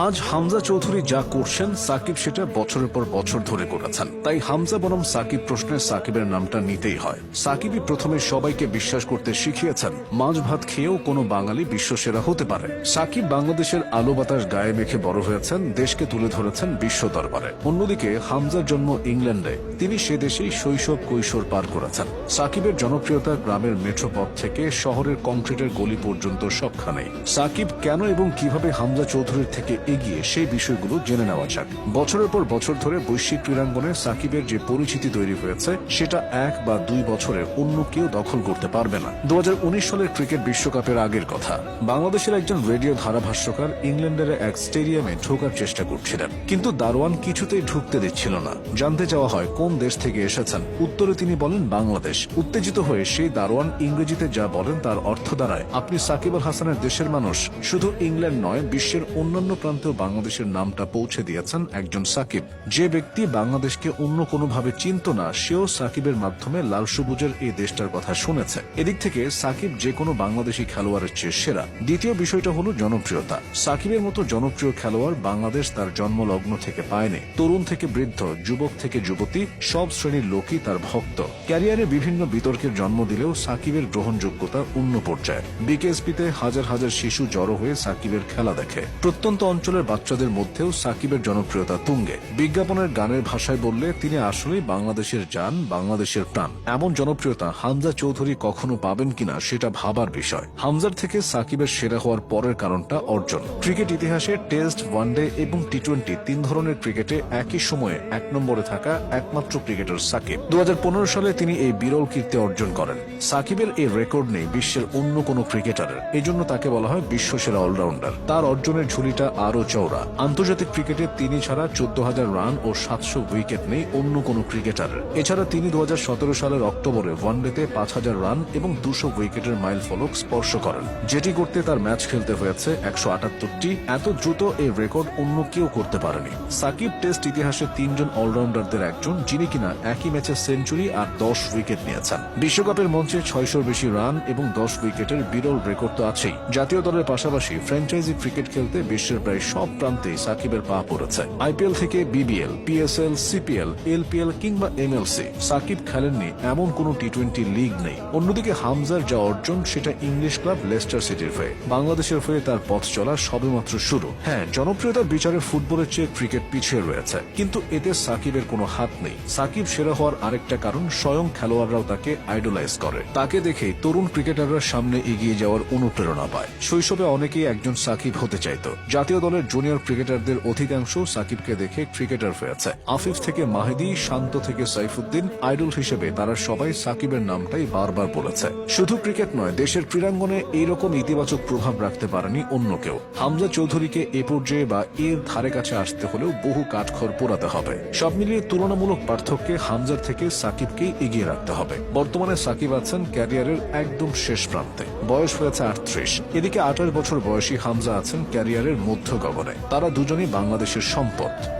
আজ হামজা চৌধুরী যা করছেন, সাকিব সেটা বছরের পর বছর ধরে করেছেন। তাই হামজা বনাম সাকিব প্রশ্নে সাকিবের নামটা নিতেই হয়। সাকিবই প্রথমে সবাইকে বিশ্বাস করতে শিখিয়েছেন, মাছ ভাত খেয়েও কোনো বাঙালি বিশ্বসেরা হতে পারে। সাকিব বাংলাদেশের আলো বাতাস গায়ে মেখে বড় হয়েছেন, দেশকে তুলে ধরেছেন বিশ্ব দরবারে। অন্যদিকে হামজার জন্ম ইংল্যান্ডে, তিনি সে দেশেই শৈশব কৈশোর পার করেছেন। সাকিবের জনপ্রিয়তা গ্রামের মেট্রো পথ থেকে শহরের কংক্রিটের গলি পর্যন্ত সবখানেই। সাকিব কেন এবং কীভাবে হামজা চৌধুরীর থেকে এগিয়ে সেই বিষয়গুলো জেনে নেওয়া যাক। বছরের পর বছর ধরে বৈশ্বিক ক্রীড়াঙ্গনে সাকিবের যে পরিচিতি তৈরি হয়েছে, সেটা এক বা দুই বছরে অন্য কেউ দখল করতে পারবে না। দু সালের ক্রিকেট বিশ্বকাপের আগের কথা। বাংলাদেশের একজন রেডিও ধারাভাষ্যকার ইংল্যান্ডের এক স্টেডিয়ামে ঢোকার চেষ্টা করছিলেন। কিন্তু দারোয়ান কিছুতেই ঢুকতে দিচ্ছিল না। জানতে চাওয়া হয়, কোন দেশ থেকে এসেছেন? উত্তরে তিনি বলেন, বাংলাদেশ। উত্তেজিত হয়ে সেই দারোয়ান ইংরেজিতে যা বলেন তার অর্থ দাঁড়ায়, আপনি সাকিব আল হাসানের দেশের মানুষ। শুধু ইংল্যান্ড নয়, বিশ্বের অন্যান্য প্রান্তেও বাংলাদেশের নামটা পৌঁছে দিয়েছেন একজন সাকিব। যে ব্যক্তি বাংলাদেশকে অন্য কোনোভাবে চিনত না, সেও সাকিবের মাধ্যমে লাল সবুজের এই দেশটার কথা শুনেছে। এদিক থেকে সাকিব যে কোনো বাংলাদেশি খেলোয়াড়ের চেয়ে সেরা। দ্বিতীয় বিষয়টা হলো জনপ্রিয়তা। সাকিবের মতো জনপ্রিয় খেলোয়াড় বাংলাদেশ তার জন্মলগ্ন থেকে পায়নি। তরুণ থেকে বৃদ্ধ, যুবক থেকে যুবতী, সব শ্রেণির লোকই তার ভক্ত। ক্যারিয়ারে বিভিন্ন বিতর্কের জন্ম দিলেও সাকিবের গ্রহণযোগ্যতা অন্য পর্যায়ে। বিকেএসপিতে হাজার হাজার শিশু জড়ো হয়ে সাকিবের খেলা দেখে। প্রত্যন্ত অঞ্চলের বাচ্চাদের মধ্যেও সাকিবের জনপ্রিয়তা তুঙ্গে। বিজ্ঞাপনের গানের ভাষায় বললে তিনি আসলেই বাংলাদেশের যান বাংলাদেশের প্রাণ। এমন জনপ্রিয়তা হামজা চৌধুরী কখনো পাবেন কিনা সেটা ভাবার বিষয়। হামজার থেকে সাকিবের সেরা হওয়ার পরের কারণটা অর্জন। ক্রিকেট ইতিহাসে টেস্ট, ওয়ানডে এবং টি টোয়েন্টি তিন ধরনের ক্রিকেটে একই সময়ে এক নম্বরে থাকা একমাত্র ক্রিকেটার সাকিব। দু হাজার পনেরো সালে তিনি এই বিরল কীর্তি অর্জন করেন। সাকিবের এই রেকর্ড নেই বিশ্বের অন্য কোনো ক্রিকেটারের। এজন্য তাকে বলা হয় বিশ্বসেরা অলরাউন্ডার। তার অর্জনের ঝুলিটা আরও চওড়া। আন্তর্জাতিক ক্রিকেটে তিনি ছাড়া চোদ্দ হাজার রান ও সাতশো উইকেট নেই অন্য কোনো ক্রিকেটারের এছাড়া তিনি দু সালের অক্টোবরে ওয়ানডেতে পাঁচ হাজার রান এবং দুশো উইকেটের মাইল ফলক স্পর্শ করেন। যেটি করতে তার ম্যাচ খেলতে হয়েছে একশো আটাত্তরটি। এত দ্রুত এই রেকর্ড অন্য কেউ করতে পারেনি। সাকিব টেস্ট ইতিহাসে তিনজন অলরাউন্ডারদের একজন, যিনি কিনা একই ম্যাচে সেঞ্চুরি আর দশ উইকেট নিয়েছেন। বিশ্বকাপের মঞ্চে ছয়শোর বেশি রান এবং দশ উইকেটের বিরল রেকর্ড তো আছেই। জাতীয় দলের পাশাপাশি ফ্র্যাঞ্চাইজি ক্রিকেট খেলতে বিশ্বের প্রায় সব প্রান্তেই সাকিবের পা পড়েছে। আইপিএল থেকে বিবিএল, পিএসএল, সিপিএল, এলপিএল কিংবা এমএলসি, সাকিব খেলেননি এমন কোন টি টোয়েন্টি লিগ নেই। অন্যদিকে হামজার যা অর্জন, সেটা ইংলিশ ক্লাব লেস্টার সিটির হয়ে। বাংলাদেশের হয়ে তার পথ চলা সবেমাত্র শুরু। হ্যাঁ জনপ্রিয়তার বিচারে ফুটবলের চেয়ে ক্রিকেট পিছিয়ে রয়েছে। কিন্তু এতে সাকিবের কোনো হাত নেই। সাকিব সেরা হওয়ার আরেকটা কারণ, স্বয়ং খেলোয়াড়রাও তাকে আইডলাইজ করে। তাকে দেখে তরুণ ক্রিকেটাররা সামনে এগিয়ে যাওয়ার অনুপ্রেরণা পায়। শৈশবে অনেকেই একজন সাকিব হতে চাইতো। জাতীয় দলের জুনিয়র ক্রিকেটারদের অধিকাংশ সাকিবকে দেখে ক্রিকেটার হয়েছে। আফিফ থেকে মাহিদি, শান্ত থেকে সাইফুদ্দিন আইডল হিসেবে তারা সবাই সাকিবের নামটাই বারবার বলেছে। শুধু ক্রিকেট নয়, দেশের ক্রীড়াঙ্গনে এইরকম ইতিবাচক প্রভাব রাখতে পারেনি অন্য কেউ। হামজা চৌধুরীকে এ পর্যায়ে বা এর ধারে কাছে আসতে হলেও বহু কাঠখড় পোড়াতে হবে। সব মিলিয়ে তুলনামূলক পার্থক্যে হামজার থেকে সাকিবকেই এগিয়ে রাখতে হবে। বর্তমানে সাকিব আছেন ক্যারিয়ারের একদম শেষ প্রান্তে। বয়স হয়েছে আটত্রিশ। এদিকে আঠাশ বছর বয়সী হামজা আছেন ক্যারিয়ারের মধ্য গগনে তারা দুজনই বাংলাদেশের সম্পদ।